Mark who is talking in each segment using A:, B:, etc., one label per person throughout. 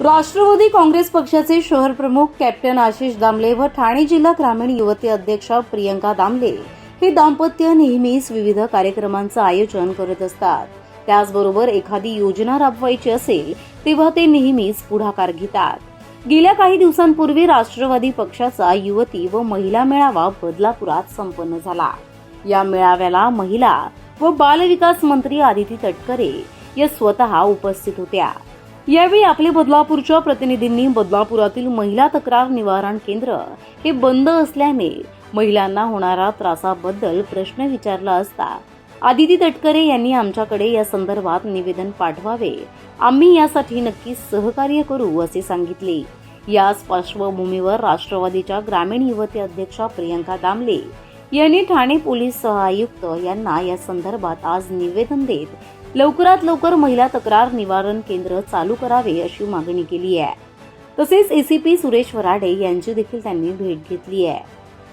A: राष्ट्रवादी काँग्रेस पक्षाचे शहर प्रमुख कॅप्टन आशिष दामले व ठाणे जिल्हा ग्रामीण युवती अध्यक्षा प्रियंका दामले हे दाम्पत्य नेहमीच विविध कार्यक्रमांचं आयोजन करत असतात. त्याचबरोबर एखादी योजना राबवायची असेल तेव्हा ते नेहमीच पुढाकार घेतात. गेल्या काही दिवसांपूर्वी राष्ट्रवादी पक्षाचा युवती व महिला मेळावा बदलापुरात संपन्न झाला. या मेळाव्याला महिला व बालविकास मंत्री आदिती तटकरे या स्वतः उपस्थित होत्या. यावेळी आपले बदलापूरच्या प्रतिनिधींनी बदलापुरातील महिला तक्रार निवारण केंद्र हे बंद असल्याने महिलांना होणारा त्रासाबद्दल प्रश्न विचारला असता. आदिती तटकरे यांनी आमच्याकडे या संदर्भात निवेदन पाठवावे. आम्ही यासाठी नक्की सहकार्य करू असे सांगितले. याच पार्श्वभूमीवर राष्ट्रवादीच्या ग्रामीण युवती अध्यक्षा प्रियंका दामले यांनी ठाणे पोलीस सहआयुक्त यांना या संदर्भात आज निवेदन देत लवकरात लवकर महिला तक्रार निवारण केंद्र चालू करावे अशी मागणी केली आहे. तसेच एसीपी सुरेश वराडे यांची देखील त्यांनी भेट घेतली आहे.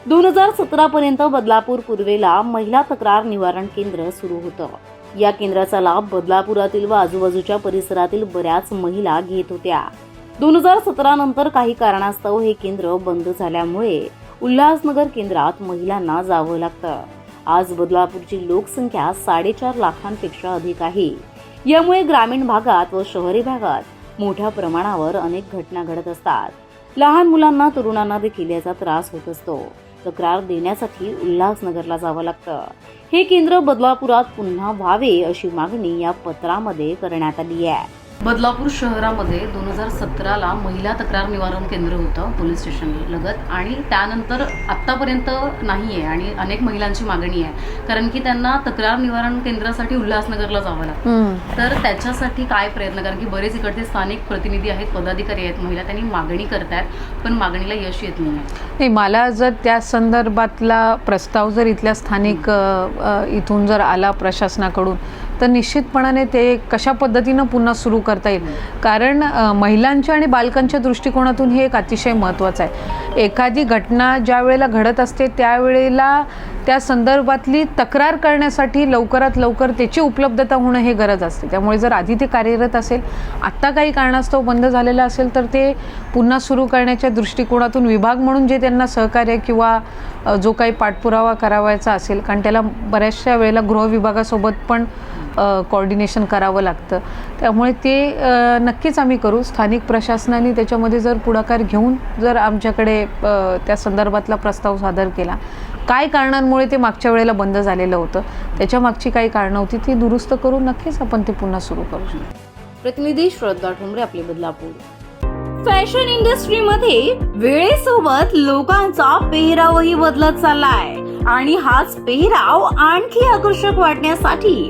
A: दोन हजार सतरा पर्यंत बदलापूर पूर्वेला महिला तक्रार निवारण केंद्र सुरू होतं. या केंद्राचा लाभ बदलापुरातील व आजूबाजूच्या परिसरातील बऱ्याच महिला घेत होत्या. दोन हजार सतरा नंतर काही कारणास्तव हे केंद्र बंद झाल्यामुळे उल्हासनगर केंद्रात महिलांना जावं लागतं. आज बदलापूरची लोकसंख्या साडेचार लाखांपेक्षा अधिक आहे. यामुळे ग्रामीण भागात व शहरी भागात मोठ्या प्रमाणावर अनेक घटना घडत असतात. लहान मुलांना तरुणांना देखील याचा त्रास होत असतो. तक्रार देण्यासाठी उल्हासनगरला जावं लागतं. हे केंद्र बदलापुरात पुन्हा व्हावे अशी मागणी या पत्रामध्ये करण्यात आली आहे. बदलापूर शहरामध्ये दोन हजार सतराला महिला तक्रार निवारण केंद्र होतं पोलीस स्टेशन लगत आणि त्यानंतर आत्तापर्यंत नाही आहे आणि अनेक महिलांची मागणी आहे. कारण की त्यांना तक्रार निवारण केंद्रासाठी उल्हासनगरला जावं लागतं. तर त्याच्यासाठी काय प्रयत्न? कारण की बरेच इकडचे स्थानिक प्रतिनिधी आहेत पदाधिकारी आहेत महिला त्यांनी मागणी करतायत पण मागणीला यश येत नाही
B: नाही मला जर त्या संदर्भातला प्रस्ताव जर इथल्या स्थानिक इथून जर आला प्रशासनाकडून तर निश्चितपणाने ते कशा पद्धतीनं पुन्हा सुरू करता येईल? कारण महिलांच्या आणि बालकांच्या दृष्टिकोनातून हे एक अतिशय महत्त्वाचं आहे. एखादी घटना ज्या वेळेला घडत असते त्यावेळेला त्या संदर्भातली तक्रार करण्यासाठी लवकरात लवकर त्याची उपलब्धता होणं हे गरज असते. त्यामुळे जर आधी ते कार्यरत असेल आत्ता काही कारणास्तव बंद झालेलं असेल तर ते पुन्हा सुरू करण्याच्या दृष्टिकोनातून विभाग म्हणून जे त्यांना सहकार्य किंवा जो काही पाठपुरावा करावायचा असेल कारण त्याला बऱ्याचशा वेळेला गृह विभागासोबत पण कॉर्डिनेशन करावं लागतं. त्यामुळे ते नक्कीच आम्ही करू. स्थानिक प्रशासनाने त्याच्यामध्ये जर पुढाकार घेऊन जर आमच्याकडे त्या संदर्भातला प्रस्ताव सादर केला काय कारणांमुळे ते मागच्या वेळेला बंद झालेलं होतं? त्याच्या मागची काही कारणं होती ती दुरुस्त करून नक्कीच आपण ते पुन्हा सुरू करू शकतो.
A: प्रतिनिधी श्रद्धा ठोंबरे आपले बदलापूर फॅशन इंडस्ट्रीमध्ये वेळेसोबत लोकांचा पेहरावही बदलत चाललाय. आणि हाच पेहराव आणखी आकर्षक वाटण्यासाठी